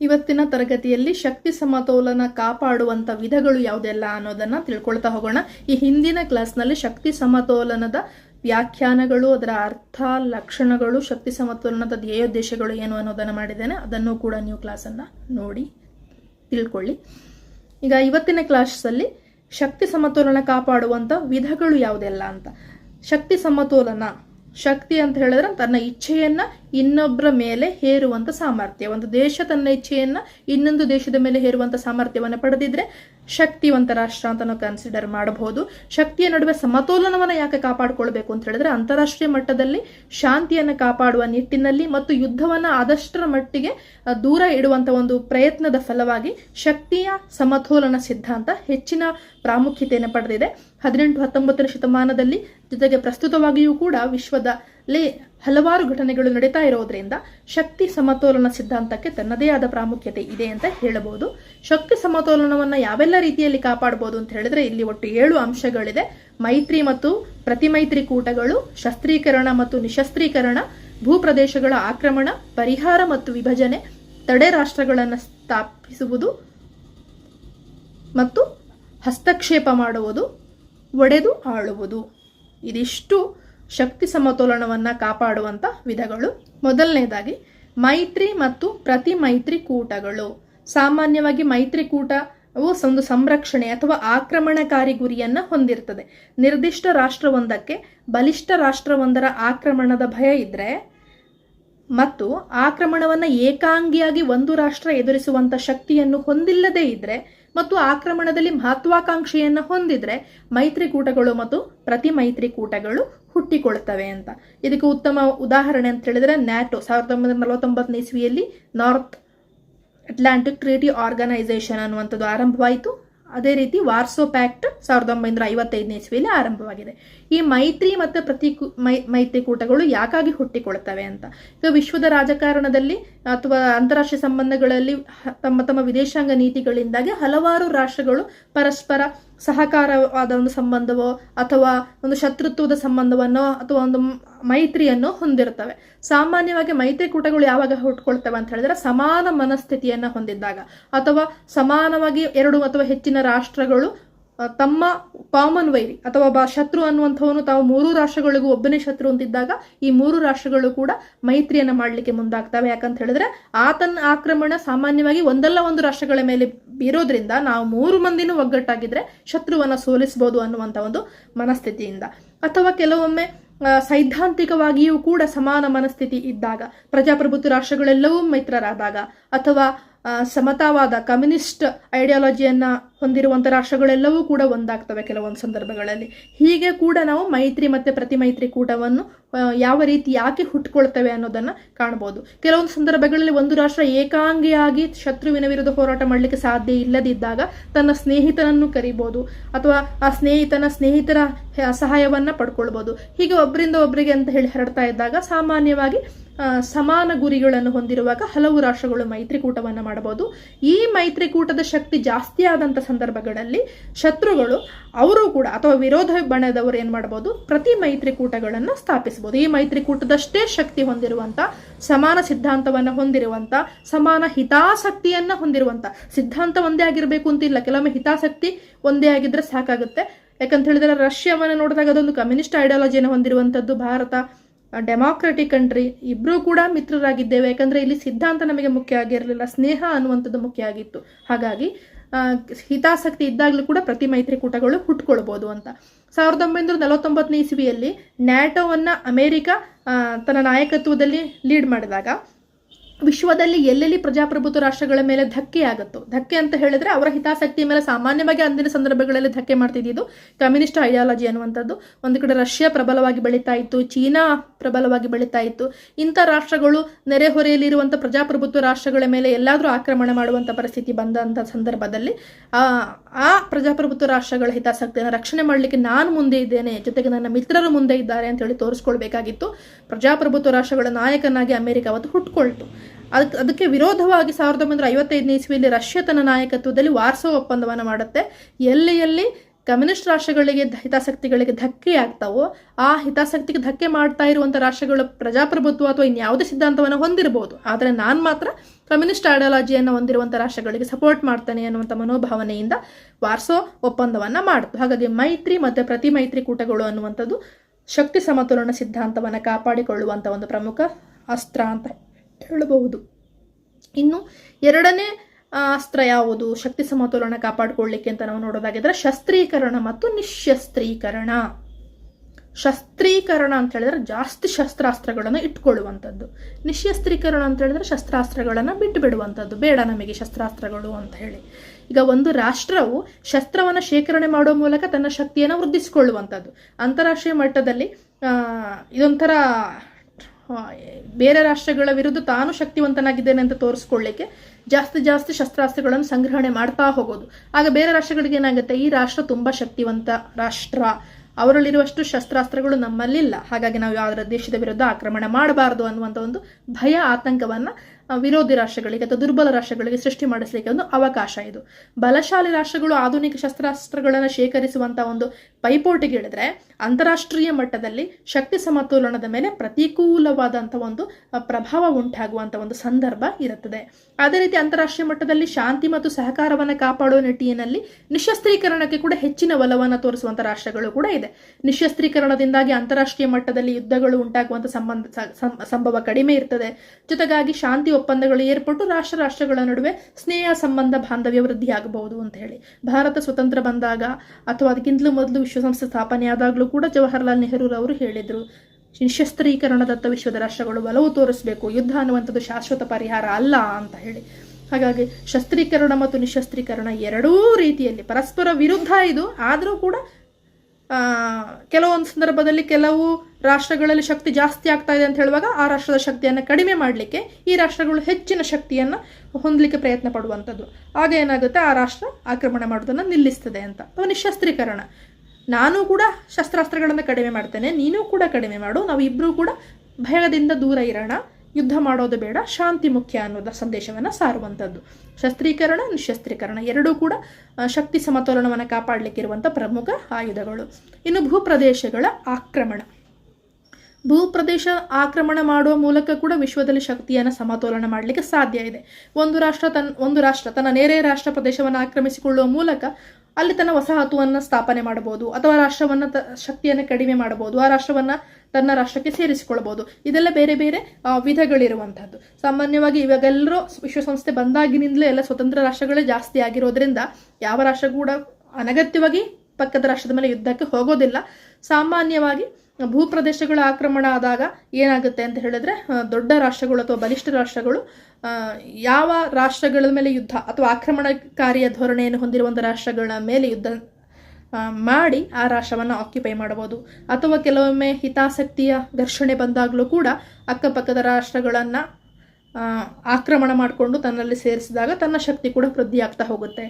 ಇವತ್ತಿನ ತರಗತಿಯಲ್ಲಿ ಶಕ್ತಿ ಸಮತೋಲನ ಕಾಪಾಡುವಂತ ವಿಧಗಳು ಯಾವುದೆಲ್ಲ ಅನ್ನೋದನ್ನ ತಿಳ್ಕೊಳ್ತಾ ಹೋಗೋಣ. ಈ ಹಿಂದಿನ ಕ್ಲಾಸ್ನಲ್ಲಿ ಶಕ್ತಿ ಸಮತೋಲನದ ವ್ಯಾಖ್ಯಾನಗಳು, ಅದರ ಅರ್ಥ, ಲಕ್ಷಣಗಳು, ಶಕ್ತಿ ಸಮತೋಲನದ ಧ್ಯೇಯೋದ್ದೇಶಗಳು ಏನು ಅನ್ನೋದನ್ನ ಮಾಡಿದ್ದೇನೆ. ಅದನ್ನು ಕೂಡ ನೀವು ಕ್ಲಾಸನ್ನು ನೋಡಿ ತಿಳ್ಕೊಳ್ಳಿ. ಈಗ ಇವತ್ತಿನ ಕ್ಲಾಸಲ್ಲಿ ಶಕ್ತಿ ಸಮತೋಲನ ಕಾಪಾಡುವಂತ ವಿಧಗಳು ಯಾವುದೆಲ್ಲ ಅಂತ. ಶಕ್ತಿ ಸಮತೋಲನ, ಶಕ್ತಿ ಅಂತ ಹೇಳಿದ್ರೆ ತನ್ನ ಇಚ್ಛೆಯನ್ನ ಇನ್ನೊಬ್ಬರ ಮೇಲೆ ಹೇರುವಂತ ಸಾಮರ್ಥ್ಯ. ಒಂದು ದೇಶ ತನ್ನ ಇಚ್ಛೆಯನ್ನ ಇನ್ನೊಂದು ದೇಶದ ಮೇಲೆ ಹೇರುವಂತ ಸಾಮರ್ಥ್ಯವನ್ನು ಪಡೆದಿದ್ರೆ ಶಕ್ತಿವಂತ ರಾಷ್ಟ್ರ ಅಂತ ನಾವು ಕನ್ಸಿಡರ್ ಮಾಡಬಹುದು. ಶಕ್ತಿಯ ನಡುವೆ ಸಮತೋಲನವನ್ನ ಯಾಕೆ ಕಾಪಾಡಿಕೊಳ್ಬೇಕು ಅಂತ ಹೇಳಿದ್ರೆ ಅಂತಾರಾಷ್ಟ್ರೀಯ ಮಟ್ಟದಲ್ಲಿ ಶಾಂತಿಯನ್ನು ಕಾಪಾಡುವ ನಿಟ್ಟಿನಲ್ಲಿ ಮತ್ತು ಯುದ್ಧವನ್ನ ಆದಷ್ಟರ ಮಟ್ಟಿಗೆ ದೂರ ಇಡುವಂತ ಒಂದು ಪ್ರಯತ್ನದ ಫಲವಾಗಿ ಶಕ್ತಿಯ ಸಮತೋಲನ ಸಿದ್ಧಾಂತ ಹೆಚ್ಚಿನ ಪ್ರಾಮುಖ್ಯತೆಯನ್ನು ಪಡೆದಿದೆ. ಹದಿನೆಂಟು ಹತ್ತೊಂಬತ್ತನೇ ಶತಮಾನದಲ್ಲಿ ಜೊತೆಗೆ ಪ್ರಸ್ತುತವಾಗಿಯೂ ಕೂಡ ವಿಶ್ವದಲ್ಲಿ ಹಲವಾರು ಘಟನೆಗಳು ನಡೀತಾ ಇರೋದ್ರಿಂದ ಶಕ್ತಿ ಸಮತೋಲನ ಸಿದ್ಧಾಂತಕ್ಕೆ ತನ್ನದೇ ಆದ ಪ್ರಾಮುಖ್ಯತೆ ಇದೆ ಅಂತ ಹೇಳಬಹುದು. ಶಕ್ತಿ ಸಮತೋಲನವನ್ನು ಯಾವೆಲ್ಲ ರೀತಿಯಲ್ಲಿ ಕಾಪಾಡಬಹುದು ಅಂತ ಹೇಳಿದ್ರೆ ಇಲ್ಲಿ ಒಟ್ಟು ಏಳು ಅಂಶಗಳಿದೆ. ಮೈತ್ರಿ ಮತ್ತು ಪ್ರತಿಮೈತ್ರಿ ಕೂಟಗಳು, ಶಸ್ತ್ರೀಕರಣ ಮತ್ತು ನಿಶಸ್ತ್ರೀಕರಣ, ಭೂಪ್ರದೇಶಗಳ ಆಕ್ರಮಣ, ಪರಿಹಾರ ಮತ್ತು ವಿಭಜನೆ, ತಡೆ ರಾಷ್ಟ್ರಗಳನ್ನು ಸ್ಥಾಪಿಸುವುದು ಮತ್ತು ಹಸ್ತಕ್ಷೇಪ ಮಾಡುವುದು, ಒಡೆದು ಆಳುವುದು. ಇದಿಷ್ಟು ಶಕ್ತಿ ಸಮತೋಲನವನ್ನು ಕಾಪಾಡುವಂಥ ವಿಧಗಳು. ಮೊದಲನೇದಾಗಿ, ಮೈತ್ರಿ ಮತ್ತು ಪ್ರತಿ ಮೈತ್ರಿ ಕೂಟಗಳು. ಸಾಮಾನ್ಯವಾಗಿ ಮೈತ್ರಿಕೂಟವು ಒಂದು ಸಂರಕ್ಷಣೆ ಅಥವಾ ಆಕ್ರಮಣಕಾರಿ ಗುರಿಯನ್ನ ಹೊಂದಿರ್ತದೆ. ನಿರ್ದಿಷ್ಟ ರಾಷ್ಟ್ರವೊಂದಕ್ಕೆ ಬಲಿಷ್ಠ ರಾಷ್ಟ್ರವೊಂದರ ಆಕ್ರಮಣದ ಭಯ ಇದ್ದರೆ ಮತ್ತು ಆಕ್ರಮಣವನ್ನ ಏಕಾಂಗಿಯಾಗಿ ಒಂದು ರಾಷ್ಟ್ರ ಎದುರಿಸುವಂತ ಶಕ್ತಿಯನ್ನು ಹೊಂದಿಲ್ಲದೇ ಇದ್ರೆ ಮತ್ತು ಆಕ್ರಮಣದಲ್ಲಿ ಮಹತ್ವಾಕಾಂಕ್ಷೆಯನ್ನ ಹೊಂದಿದ್ರೆ ಮೈತ್ರಿಕೂಟಗಳು ಮತ್ತು ಪ್ರತಿ ಮೈತ್ರಿಕೂಟಗಳು ಹುಟ್ಟಿಕೊಳ್ತವೆ ಅಂತ. ಇದಕ್ಕೆ ಉತ್ತಮ ಉದಾಹರಣೆ ಅಂತ ಹೇಳಿದ್ರೆ ನ್ಯಾಟೋ. ಸಾವಿರದ ಒಂಬೈನೂರ ನಲವತ್ತೊಂಬತ್ತನೇ ಇಸ್ವಿಯಲ್ಲಿ ನಾರ್ತ್ ಅಟ್ಲಾಂಟಿಕ್ ಟ್ರೀಟಿ ಆರ್ಗನೈಸೇಷನ್ ಅನ್ನುವಂಥದ್ದು ಆರಂಭವಾಯಿತು. ಅದೇ ರೀತಿ ವಾರ್ಸೋ ಪ್ಯಾಕ್ಟ್ ಸಾವಿರದ ಒಂಬೈನೂರ ಐವತ್ತೈದನೇ ಇಸ್ವಿಯಲ್ಲಿ ಆರಂಭವಾಗಿದೆ. ಈ ಮೈತ್ರಿ ಮತ್ತು ಪ್ರತಿ ಮೈ ಮೈತ್ರಿಕೂಟಗಳು ಯಾಕಾಗಿ ಹುಟ್ಟಿಕೊಳ್ತವೆ ಅಂತ? ಈಗ ವಿಶ್ವದ ರಾಜಕಾರಣದಲ್ಲಿ ಅಥವಾ ಅಂತಾರಾಷ್ಟ್ರೀಯ ಸಂಬಂಧಗಳಲ್ಲಿ ತಮ್ಮ ತಮ್ಮ ವಿದೇಶಾಂಗ ನೀತಿಗಳಿಂದಾಗಿ ಹಲವಾರು ರಾಷ್ಟ್ರಗಳು ಪರಸ್ಪರ ಸಹಕಾರವಾದ ಒಂದು ಸಂಬಂಧವೋ ಅಥವಾ ಒಂದು ಶತ್ರುತ್ವದ ಸಂಬಂಧವನ್ನೋ ಅಥವಾ ಒಂದು ಮೈತ್ರಿಯನ್ನು ಹೊಂದಿರ್ತವೆ ಸಾಮಾನ್ಯವಾಗಿ ಮೈತ್ರಿಕೂಟಗಳು ಯಾವಾಗ ಹುಟ್ಕೊಳ್ತವೆ ಅಂತ ಹೇಳಿದ್ರೆ ಸಮಾನ ಮನಸ್ಥಿತಿಯನ್ನ ಹೊಂದಿದ್ದಾಗ ಅಥವಾ ಸಮಾನವಾಗಿ ಎರಡು ಅಥವಾ ಹೆಚ್ಚಿನ ರಾಷ್ಟ್ರಗಳು ತಮ್ಮ ಕಾಮನ್ ವೈರಿ ಅಥವಾ ಒಬ್ಬ ಶತ್ರು ಅನ್ನುವಂಥವನು ತಾವು ಮೂರು ರಾಷ್ಟ್ರಗಳಿಗೂ ಒಬ್ಬನೇ ಶತ್ರು ಅಂತಿದ್ದಾಗ ಈ ಮೂರು ರಾಷ್ಟ್ರಗಳು ಕೂಡ ಮೈತ್ರಿಯನ್ನು ಮಾಡಲಿಕ್ಕೆ ಮುಂದಾಗ್ತವೆ. ಯಾಕಂತ ಹೇಳಿದ್ರೆ ಆತನ ಆಕ್ರಮಣ ಸಾಮಾನ್ಯವಾಗಿ ಒಂದಲ್ಲ ಒಂದು ರಾಷ್ಟ್ರಗಳ ಮೇಲೆ ಬೀರೋದ್ರಿಂದ ನಾವು ಮೂರು ಮಂದಿನೂ ಒಗ್ಗಟ್ಟಾಗಿದ್ರೆ ಶತ್ರುವನ್ನು ಸೋಲಿಸಬಹುದು ಅನ್ನುವಂಥ ಒಂದು ಮನಸ್ಥಿತಿಯಿಂದ. ಅಥವಾ ಕೆಲವೊಮ್ಮೆ ಸೈದ್ಧಾಂತಿಕವಾಗಿಯೂ ಕೂಡ ಸಮಾನ ಮನಸ್ಥಿತಿ ಇದ್ದಾಗ, ಪ್ರಜಾಪ್ರಭುತ್ವ ರಾಷ್ಟ್ರಗಳೆಲ್ಲವೂ ಮೈತ್ರರಾದಾಗ ಅಥವಾ ಸಮತಾವಾದ ಕಮ್ಯುನಿಸ್ಟ್ ಐಡಿಯಾಲಜಿಯನ್ನ ಹೊಂದಿರುವಂಥ ರಾಷ್ಟ್ರಗಳೆಲ್ಲವೂ ಕೂಡ ಒಂದಾಗ್ತವೆ ಕೆಲವೊಂದು ಸಂದರ್ಭಗಳಲ್ಲಿ. ಹೀಗೆ ಕೂಡ ನಾವು ಮೈತ್ರಿ ಮತ್ತೆ ಪ್ರತಿ ಮೈತ್ರಿ ಕೂಟವನ್ನು ಯಾವ ರೀತಿ ಯಾಕೆ ಹುಟ್ಕೊಳ್ತವೆ ಅನ್ನೋದನ್ನ ಕಾಣಬಹುದು ಕೆಲವೊಂದು ಸಂದರ್ಭಗಳಲ್ಲಿ ಒಂದು ರಾಷ್ಟ್ರ ಏಕಾಂಗಿಯಾಗಿ ಶತ್ರುವಿನ ವಿರುದ್ಧ ಹೋರಾಟ ಮಾಡಲಿಕ್ಕೆ ಸಾಧ್ಯ ಇಲ್ಲದಿದ್ದಾಗ ತನ್ನ ಸ್ನೇಹಿತನನ್ನು ಕರಿಬೋದು, ಅಥವಾ ಆ ಸ್ನೇಹಿತನ ಸ್ನೇಹಿತರ ಸಹಾಯವನ್ನು ಪಡ್ಕೊಳ್ಬಹುದು ಹೀಗೆ ಒಬ್ಬರಿಂದ ಒಬ್ಬರಿಗೆ ಅಂತ ಹೇಳಿ ಹರಡ್ತಾ ಇದ್ದಾಗ ಸಾಮಾನ್ಯವಾಗಿ ಸಮಾನ ಗುರಿಗಳನ್ನು ಹೊಂದಿರುವಾಗ ಹಲವು ರಾಷ್ಟ್ರಗಳು ಮೈತ್ರಿಕೂಟವನ್ನು ಮಾಡಬಹುದು. ಈ ಮೈತ್ರಿಕೂಟದ ಶಕ್ತಿ ಜಾಸ್ತಿ ಆದಂತ ಸಂದರ್ಭಗಳಲ್ಲಿ ಶತ್ರುಗಳು, ಅವರು ಕೂಡ ಅಥವಾ ವಿರೋಧ ಬಣದವರು ಏನ್ ಮಾಡಬಹುದು ಪ್ರತಿ ಮೈತ್ರಿಕೂಟಗಳನ್ನು ಸ್ಥಾಪಿಸಬಹುದು ಈ ಮೈತ್ರಿಕೂಟದಷ್ಟೇ ಶಕ್ತಿ ಹೊಂದಿರುವಂತ, ಸಮಾನ ಸಿದ್ಧಾಂತವನ್ನ ಹೊಂದಿರುವಂಥ ಸಮಾನ ಹಿತಾಸಕ್ತಿಯನ್ನ ಹೊಂದಿರುವಂತ, ಸಿದ್ಧಾಂತ ಒಂದೇ ಆಗಿರಬೇಕು ಅಂತಿಲ್ಲ. ಕೆಲವೊಮ್ಮೆ ಹಿತಾಸಕ್ತಿ ಒಂದೇ ಆಗಿದ್ರೆ ಸಾಕಾಗುತ್ತೆ. ಯಾಕಂತ ಹೇಳಿದ್ರೆ ರಷ್ಯಾವನ್ನು ನೋಡಿದಾಗ ಅದೊಂದು ಕಮ್ಯುನಿಸ್ಟ್ ಐಡಿಯಾಲಜಿಯನ್ನು ಹೊಂದಿರುವಂಥದ್ದು ಭಾರತ, ಡೆಮಾಕ್ರೆಟಿಕ್ ಕಂಟ್ರಿ ಇಬ್ಬರೂ ಕೂಡ ಮಿತ್ರರಾಗಿದ್ದೇವೆ. ಯಾಕಂದ್ರೆ ಇಲ್ಲಿ ಸಿದ್ಧಾಂತ ನಮಗೆ ಮುಖ್ಯ ಆಗಿರಲಿಲ್ಲ, ಸ್ನೇಹ ಅನ್ನುವಂಥದ್ದು ಮುಖ್ಯ ಆಗಿತ್ತು. ಹಾಗಾಗಿ ಹಿತಾಸಕ್ತಿ ಇದ್ದಾಗಲೂ ಕೂಡ ಪ್ರತಿ ಮೈತ್ರಿಕೂಟಗಳು ಹುಟ್ಕೊಳ್ಬೋದು ಅಂತ. ಸಾವಿರದ ಒಂಬೈನೂರ ನಲವತ್ತೊಂಬತ್ತನೇ ಇಸ್ವಿಯಲ್ಲಿ ನ್ಯಾಟೋವನ್ನು ಅಮೇರಿಕ ತನ್ನ ನಾಯಕತ್ವದಲ್ಲಿ ಲೀಡ್ ಮಾಡಿದಾಗ ವಿಶ್ವದಲ್ಲಿ ಎಲ್ಲೆಲ್ಲಿ ಪ್ರಜಾಪ್ರಭುತ್ವ ರಾಷ್ಟ್ರಗಳ ಮೇಲೆ ಧಕ್ಕೆ ಆಗುತ್ತೋ, ಧಕ್ಕೆ ಅಂತ ಹೇಳಿದ್ರೆ ಅವರ ಹಿತಾಸಕ್ತಿಯ ಮೇಲೆ ಸಾಮಾನ್ಯವಾಗಿ ಅಂದಿನ ಸಂದರ್ಭಗಳಲ್ಲಿ ಧಕ್ಕೆ ಮಾಡ್ತಿದ್ದು ಕಮ್ಯುನಿಸ್ಟ್ ಐಡಿಯಾಲಜಿ ಅನ್ನುವಂಥದ್ದು. ಒಂದು ಕಡೆ ರಷ್ಯಾ ಪ್ರಬಲವಾಗಿ ಬೆಳೀತಾ ಇತ್ತು, ಚೀನಾ ಪ್ರಬಲವಾಗಿ ಬೆಳೀತಾ ಇತ್ತು. ಇಂಥ ರಾಷ್ಟ್ರಗಳು ನೆರೆಹೊರೆಯಲ್ಲಿರುವಂಥ ಪ್ರಜಾಪ್ರಭುತ್ವ ರಾಷ್ಟ್ರಗಳ ಮೇಲೆ ಎಲ್ಲಾದರೂ ಆಕ್ರಮಣ ಮಾಡುವಂಥ ಪರಿಸ್ಥಿತಿ ಬಂದಂಥ ಸಂದರ್ಭದಲ್ಲಿ ಆ ಪ್ರಜಾಪ್ರಭುತ್ವ ರಾಷ್ಟ್ರಗಳ ಹಿತಾಸಕ್ತಿಯನ್ನು ರಕ್ಷಣೆ ಮಾಡಲಿಕ್ಕೆ ನಾನು ಮುಂದೆ ಇದ್ದೇನೆ, ಜೊತೆಗೆ ನನ್ನ ಮಿತ್ರರು ಮುಂದೆ ಇದ್ದಾರೆ ಅಂತ ಹೇಳಿ ತೋರಿಸ್ಕೊಳ್ಬೇಕಾಗಿತ್ತು. ಪ್ರಜಾಪ್ರಭುತ್ವ ರಾಷ್ಟ್ರಗಳ ನಾಯಕನಾಗಿ ಅಮೆರಿಕ ಅವತ್ತು ಹುಟ್ಕೊಳ್ತು. ಅದಕ್ಕೆ ಅದಕ್ಕೆ ವಿರೋಧವಾಗಿ ಸಾವಿರದ ಒಂಬೈನೂರ ಐವತ್ತೈದನೇ ಇಸ್ವಿಯಲ್ಲಿ ರಷ್ಯಾ ನಾಯಕತ್ವದಲ್ಲಿ ವಾರ್ಸೋ ಒಪ್ಪಂದವನ್ನು ಮಾಡುತ್ತೆ. ಎಲ್ಲಿ ಎಲ್ಲಿ ಕಮ್ಯುನಿಸ್ಟ್ ರಾಷ್ಟ್ರಗಳಿಗೆ ಹಿತಾಸಕ್ತಿಗಳಿಗೆ ಧಕ್ಕೆ ಆಗ್ತಾವೋ, ಆ ಹಿತಾಸಕ್ತಿಗೆ ಧಕ್ಕೆ ಮಾಡ್ತಾ ಇರುವಂಥ ರಾಷ್ಟ್ರಗಳು ಪ್ರಜಾಪ್ರಭುತ್ವ ಅಥವಾ ಇನ್ಯಾವುದೇ ಸಿದ್ಧಾಂತವನ್ನು ಹೊಂದಿರಬಹುದು ಆದರೆ ನಾನು ಮಾತ್ರ ಕಮ್ಯುನಿಸ್ಟ್ ಐಡಿಯಾಲಜಿಯನ್ನು ಹೊಂದಿರುವಂಥ ರಾಷ್ಟ್ರಗಳಿಗೆ ಸಪೋರ್ಟ್ ಮಾಡ್ತಾನೆ ಅನ್ನುವಂಥ ಮನೋಭಾವನೆಯಿಂದ ವಾರ್ಸೋ ಒಪ್ಪಂದವನ್ನು ಮಾಡಿತು. ಹಾಗಾಗಿ ಮೈತ್ರಿ ಮತ್ತು ಪ್ರತಿ ಮೈತ್ರಿಕೂಟಗಳು ಅನ್ನುವಂಥದ್ದು ಶಕ್ತಿ ಸಮತೋಲನ ಸಿದ್ಧಾಂತವನ್ನು ಕಾಪಾಡಿಕೊಳ್ಳುವಂಥ ಒಂದು ಪ್ರಮುಖ ಅಸ್ತ್ರ ಅಂತ. ಹೇಳಬಹುದು. ಇನ್ನು ಎರಡನೇ ಅಸ್ತ್ರ ಯಾವುದು? ಶಕ್ತಿ ಸಮತೋಲನ ಕಾಪಾಡಿಕೊಳ್ಳಿಕ್ಕೆ ಅಂತ ನಾವು ನೋಡೋದಾಗಿದ್ರೆ ಶಸ್ತ್ರೀಕರಣ ಮತ್ತು ನಿಶಸ್ತ್ರೀಕರಣ ಶಸ್ತ್ರೀಕರಣ ಅಂತ ಹೇಳಿದ್ರೆ ಜಾಸ್ತಿ ಶಸ್ತ್ರಾಸ್ತ್ರಗಳನ್ನು ಇಟ್ಕೊಳ್ಳುವಂಥದ್ದು. ನಿಶಸ್ತ್ರೀಕರಣ ಅಂತ ಹೇಳಿದ್ರೆ ಶಸ್ತ್ರಾಸ್ತ್ರಗಳನ್ನು ಬಿಟ್ಟು ಬಿಡುವಂಥದ್ದು ಬೇಡ ನಮಗೆ ಶಸ್ತ್ರಾಸ್ತ್ರಗಳು ಅಂತ ಹೇಳಿ. ಈಗ ಒಂದು ರಾಷ್ಟ್ರವು ಶಸ್ತ್ರವನ್ನು ಶೇಖರಣೆ ಮಾಡುವ ಮೂಲಕ ತನ್ನ ಶಕ್ತಿಯನ್ನು ವೃದ್ಧಿಸಿಕೊಳ್ಳುವಂಥದ್ದು. ಅಂತಾರಾಷ್ಟ್ರೀಯ ಮಟ್ಟದಲ್ಲಿ ಇದೊಂಥರ ಬೇರೆ ರಾಷ್ಟ್ರಗಳ ವಿರುದ್ಧ ತಾನು ಶಕ್ತಿವಂತನಾಗಿದ್ದೇನೆ ಅಂತ ತೋರಿಸ್ಕೊಳ್ಳಿಕ್ಕೆ ಜಾಸ್ತಿ ಜಾಸ್ತಿ ಶಸ್ತ್ರಾಸ್ತ್ರಗಳನ್ನು ಸಂಗ್ರಹಣೆ ಮಾಡ್ತಾ ಹೋಗೋದು. ಆಗ ಬೇರೆ ರಾಷ್ಟ್ರಗಳಿಗೆ ಏನಾಗುತ್ತೆ? ಈ ರಾಷ್ಟ್ರ ತುಂಬಾ ಶಕ್ತಿವಂತ ರಾಷ್ಟ್ರ. ಅವರಲ್ಲಿರುವಷ್ಟು ಶಸ್ತ್ರಾಸ್ತ್ರಗಳು ನಮ್ಮಲ್ಲಿಲ್ಲ. ಹಾಗಾಗಿ ನಾವು ಯಾವ್ದಾರ ದೇಶದ ವಿರುದ್ಧ ಆಕ್ರಮಣ ಮಾಡಬಾರದು ಅನ್ನುವಂಥ ಒಂದು ಭಯ, ಆತಂಕವನ್ನ ವಿರೋಧಿ ರಾಷ್ಟ್ರಗಳಿಗೆ ಅಥವಾ ದುರ್ಬಲ ರಾಷ್ಟ್ರಗಳಿಗೆ ಸೃಷ್ಟಿ ಮಾಡಿಸಲಿಕ್ಕೆ ಒಂದು ಅವಕಾಶ ಇದು. ಬಲಶಾಲಿ ರಾಷ್ಟ್ರಗಳು ಆಧುನಿಕ ಶಸ್ತ್ರಾಸ್ತ್ರಗಳನ್ನು ಶೇಖರಿಸುವಂತಹ ಒಂದು ಪೈಪೋಟಿಗಿಳಿದ್ರೆ ಅಂತಾರಾಷ್ಟ್ರೀಯ ಮಟ್ಟದಲ್ಲಿ ಶಕ್ತಿ ಸಮತೋಲನದ ಮೇಲೆ ಪ್ರತಿಕೂಲವಾದಂಥ ಒಂದು ಪ್ರಭಾವ ಉಂಟಾಗುವಂಥ ಒಂದು ಸಂದರ್ಭ ಇರುತ್ತದೆ. ಅದೇ ರೀತಿ ಅಂತಾರಾಷ್ಟ್ರೀಯ ಮಟ್ಟದಲ್ಲಿ ಶಾಂತಿ ಮತ್ತು ಸಹಕಾರವನ್ನು ಕಾಪಾಡುವ ನಿಟ್ಟಿನಲ್ಲಿ ನಿಶಸ್ತ್ರೀಕರಣಕ್ಕೆ ಕೂಡ ಹೆಚ್ಚಿನ ಒಲವನ್ನು ತೋರಿಸುವಂಥ ರಾಷ್ಟ್ರಗಳು ಕೂಡ ಇದೆ. ನಿಶಸ್ತ್ರೀಕರಣದಿಂದಾಗಿ ಅಂತಾರಾಷ್ಟ್ರೀಯ ಮಟ್ಟದಲ್ಲಿ ಯುದ್ಧಗಳು ಉಂಟಾಗುವಂಥ ಸಂಬಂಧ ಸಂಭವ ಕಡಿಮೆ ಇರ್ತದೆ. ಜೊತೆಗಾಗಿ ಶಾಂತಿ ಒಪ್ಪಂದಗಳು ಏರ್ಪಟ್ಟು ರಾಷ್ಟ್ರ ರಾಷ್ಟ್ರಗಳ ನಡುವೆ ಸ್ನೇಹ ಸಂಬಂಧ ಬಾಂಧವ್ಯ ವೃದ್ಧಿಯಾಗಬಹುದು ಅಂತ ಹೇಳಿ. ಭಾರತ ಸ್ವತಂತ್ರ ಬಂದಾಗ ಅಥವಾ ಅದಕ್ಕಿಂತಲೂ ಮೊದಲು ವಿಶ್ವಸಂಸ್ಥೆ ಸ್ಥಾಪನೆಯಾದಾಗಲೂ ಕೂಡ ಜವಾಹರ್ಲಾಲ್ ನೆಹರೂರವರು ಹೇಳಿದರು ನಿಶಸ್ತ್ರೀಕರಣದತ್ತ ವಿಶ್ವದ ರಾಷ್ಟ್ರಗಳು ಒಲವು ತೋರಿಸಬೇಕು, ಯುದ್ಧ ಅನ್ನುವಂಥದ್ದು ಶಾಶ್ವತ ಪರಿಹಾರ ಅಲ್ಲ ಅಂತ ಹೇಳಿ. ಹಾಗಾಗಿ ಶಸ್ತ್ರೀಕರಣ ಮತ್ತು ನಿಶಸ್ತ್ರೀಕರಣ ಎರಡೂ ರೀತಿಯಲ್ಲಿ ಪರಸ್ಪರ ವಿರುದ್ಧ ಇದು, ಆದರೂ ಕೂಡ ಕೆಲವೊಂದು ಸಂದರ್ಭದಲ್ಲಿ ಕೆಲವು ರಾಷ್ಟ್ರಗಳಲ್ಲಿ ಶಕ್ತಿ ಜಾಸ್ತಿ ಆಗ್ತಾ ಇದೆ ಅಂತ ಹೇಳುವಾಗ ಆ ರಾಷ್ಟ್ರದ ಶಕ್ತಿಯನ್ನು ಕಡಿಮೆ ಮಾಡಲಿಕ್ಕೆ ಈ ರಾಷ್ಟ್ರಗಳು ಹೆಚ್ಚಿನ ಶಕ್ತಿಯನ್ನು ಹೊಂದಲಿಕ್ಕೆ ಪ್ರಯತ್ನ ಪಡುವಂಥದ್ದು. ಆಗ ಏನಾಗುತ್ತೆ? ಆ ರಾಷ್ಟ್ರ ಆಕ್ರಮಣ ಮಾಡೋದನ್ನು ನಿಲ್ಲಿಸ್ತದೆ ಅಂತ. ಅಥವಾ ನಿಶಸ್ತ್ರೀಕರಣ. ನಾನು ಕೂಡ ಶಸ್ತ್ರಾಸ್ತ್ರಗಳನ್ನು ಕಡಿಮೆ ಮಾಡ್ತೇನೆ, ನೀನು ಕೂಡ ಕಡಿಮೆ ಮಾಡು ನಾವು ಇಬ್ಬರೂ ಕೂಡ ಭಯದಿಂದ ದೂರ ಇರೋಣ ಯುದ್ಧ ಮಾಡೋದು ಬೇಡ, ಶಾಂತಿ ಮುಖ್ಯ ಅನ್ನೋದ ಸಂದೇಶವನ್ನು ಸಾರುವಂಥದ್ದು. ಶಸ್ತ್ರೀಕರಣ, ನಿಶಸ್ತ್ರೀಕರಣ ಎರಡೂ ಕೂಡ ಶಕ್ತಿ ಸಮತೋಲನವನ್ನು ಕಾಪಾಡಲಿಕ್ಕಿರುವಂಥ ಪ್ರಮುಖ ಆಯುಧಗಳು. ಇನ್ನು ಭೂಪ್ರದೇಶಗಳ ಆಕ್ರಮಣ. ಭೂಪ್ರದೇಶ ಆಕ್ರಮಣ ಮಾಡುವ ಮೂಲಕ ಕೂಡ ವಿಶ್ವದಲ್ಲಿ ಶಕ್ತಿಯನ್ನು ಸಮತೋಲನ ಮಾಡಲಿಕ್ಕೆ ಸಾಧ್ಯ ಇದೆ. ಒಂದು ರಾಷ್ಟ್ರ ತನ್ನ ಒಂದು ರಾಷ್ಟ್ರ ತನ್ನ ನೆರೆ ರಾಷ್ಟ್ರ ಪ್ರದೇಶವನ್ನು ಆಕ್ರಮಿಸಿಕೊಳ್ಳುವ ಮೂಲಕ ಅಲ್ಲಿ ತನ್ನ ವಸಾಹತುವನ್ನು ಸ್ಥಾಪನೆ ಮಾಡಬಹುದು, ಅಥವಾ ರಾಷ್ಟ್ರವನ್ನು ಶಕ್ತಿಯನ್ನು ಕಡಿಮೆ ಮಾಡಬಹುದು, ಆ ರಾಷ್ಟ್ರವನ್ನು ತನ್ನ ರಾಷ್ಟ್ರಕ್ಕೆ ಸೇರಿಸಿಕೊಳ್ಳಬಹುದು. ಇದೆಲ್ಲ ಬೇರೆ ಬೇರೆ ವಿಧಗಳಿರುವಂತಹದ್ದು. ಸಾಮಾನ್ಯವಾಗಿ ಇವಾಗೆಲ್ಲರೂ ವಿಶ್ವಸಂಸ್ಥೆ ಬಂದಾಗಿನಿಂದಲೇ ಎಲ್ಲ ಸ್ವತಂತ್ರ ರಾಷ್ಟ್ರಗಳೇ ಜಾಸ್ತಿ ಆಗಿರೋದ್ರಿಂದ ಯಾವ ರಾಷ್ಟ್ರ ಕೂಡ ಅನಗತ್ಯವಾಗಿ ಪಕ್ಕದ ರಾಷ್ಟ್ರದ ಮೇಲೆ ಯುದ್ಧಕ್ಕೆ ಹೋಗೋದಿಲ್ಲ. ಸಾಮಾನ್ಯವಾಗಿ ಭೂಪ್ರದೇಶಗಳ ಆಕ್ರಮಣ ಆದಾಗ ಏನಾಗುತ್ತೆ ಅಂತ ಹೇಳಿದ್ರೆ ದೊಡ್ಡ ರಾಷ್ಟ್ರಗಳು ಅಥವಾ ಬಲಿಷ್ಠ ರಾಷ್ಟ್ರಗಳು ಯಾವ ರಾಷ್ಟ್ರಗಳ ಮೇಲೆ ಯುದ್ಧ ಅಥವಾ ಆಕ್ರಮಣಕಾರಿಯ ಧೋರಣೆಯನ್ನು ಹೊಂದಿರುವಂಥ ರಾಷ್ಟ್ರಗಳ ಮೇಲೆ ಯುದ್ಧ ಮಾಡಿ ಆ ರಾಷ್ಟ್ರವನ್ನು ಆಕ್ಯುಪೈ ಮಾಡಬಹುದು. ಅಥವಾ ಕೆಲವೊಮ್ಮೆ ಹಿತಾಸಕ್ತಿಯ ಘರ್ಷಣೆ ಬಂದಾಗಲೂ ಕೂಡ ಅಕ್ಕಪಕ್ಕದ ರಾಷ್ಟ್ರಗಳನ್ನು ಆಕ್ರಮಣ ಮಾಡಿಕೊಂಡು ತನ್ನಲ್ಲಿ ಸೇರಿಸಿದಾಗ ತನ್ನ ಶಕ್ತಿ ಕೂಡ ವೃದ್ಧಿಯಾಗ್ತಾ ಹೋಗುತ್ತೆ.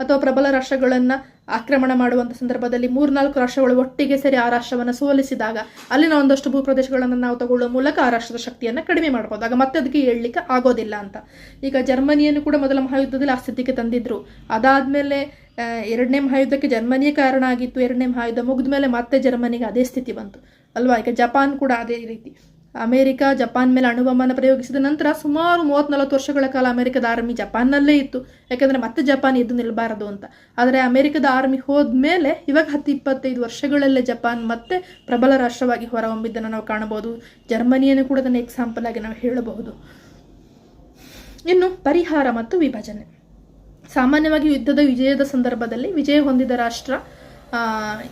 ಅಥವಾ ಪ್ರಬಲ ರಾಷ್ಟ್ರಗಳನ್ನು ಆಕ್ರಮಣ ಮಾಡುವಂಥ ಸಂದರ್ಭದಲ್ಲಿ ಮೂರ್ನಾಲ್ಕು ರಾಷ್ಟ್ರಗಳು ಒಟ್ಟಿಗೆ ಸೇರಿ ಆ ರಾಷ್ಟ್ರವನ್ನು ಸೋಲಿಸಿದಾಗ ಅಲ್ಲಿನ ಒಂದಷ್ಟು ಭೂಪ್ರದೇಶಗಳನ್ನು ನಾವು ತಗೊಳ್ಳುವ ಮೂಲಕ ಆ ರಾಷ್ಟ್ರದ ಶಕ್ತಿಯನ್ನು ಕಡಿಮೆ ಮಾಡ್ಬೋದು. ಆಗ ಮತ್ತೆ ಅದಕ್ಕೆ ಹೇಳಲಿಕ್ಕೆ ಆಗೋದಿಲ್ಲ ಅಂತ. ಈಗ ಜರ್ಮನಿಯನ್ನು ಕೂಡ ಮೊದಲ ಮಹಾಯುದ್ಧದಲ್ಲಿ ಆ ಸ್ಥಿತಿಗೆ ತಂದಿದ್ರು. ಅದಾದಮೇಲೆ ಎರಡನೇ ಮಹಾಯುದ್ಧಕ್ಕೆ ಜರ್ಮನಿಯೇ ಕಾರಣ ಆಗಿತ್ತು. ಎರಡನೇ ಮಹಾಯುದ್ಧ ಮುಗಿದ ಮೇಲೆ ಮತ್ತೆ ಜರ್ಮನಿಗೆ ಅದೇ ಸ್ಥಿತಿ ಬಂತು. ಅಲ್ವಾ? ಈಗ ಜಪಾನ್ ಕೂಡ ಅದೇ ರೀತಿ. ಅಮೆರಿಕ, ಜಪಾನ್ ಮೇಲೆ ಅಣುಬಾಂಬನ್ನು ಪ್ರಯೋಗಿಸಿದ ನಂತರ ಸುಮಾರು ಮೂವತ್ತ್ ನಲವತ್ತು ವರ್ಷಗಳ ಕಾಲ ಅಮೆರಿಕದ ಆರ್ಮಿ ಜಪಾನ್ನಲ್ಲೇ ಇತ್ತು. ಯಾಕಂದರೆ ಮತ್ತೆ ಜಪಾನ್ ಎದ್ದು ನಿಲ್ಲಬಾರದು ಅಂತ. ಆದರೆ ಅಮೆರಿಕದ ಆರ್ಮಿ ಹೋದ್ಮೇಲೆ ಇವಾಗ ಹತ್ತು ಇಪ್ಪತ್ತೈದು ವರ್ಷಗಳಲ್ಲೇ ಜಪಾನ್ ಮತ್ತೆ ಪ್ರಬಲ ರಾಷ್ಟ್ರವಾಗಿ ಹೊರಹೊಮ್ಮಿದ್ದನ್ನು ನಾವು ಕಾಣಬಹುದು. ಜರ್ಮನಿಯನ್ನು ಕೂಡ ಅದನ್ನು ಎಕ್ಸಾಂಪಲ್ ಆಗಿ ನಾವು ಹೇಳಬಹುದು. ಇನ್ನು ಪರಿಹಾರ ಮತ್ತು ವಿಭಜನೆ. ಸಾಮಾನ್ಯವಾಗಿ ಯುದ್ಧದ ವಿಜಯದ ಸಂದರ್ಭದಲ್ಲಿ ವಿಜಯ ಹೊಂದಿದ ರಾಷ್ಟ್ರ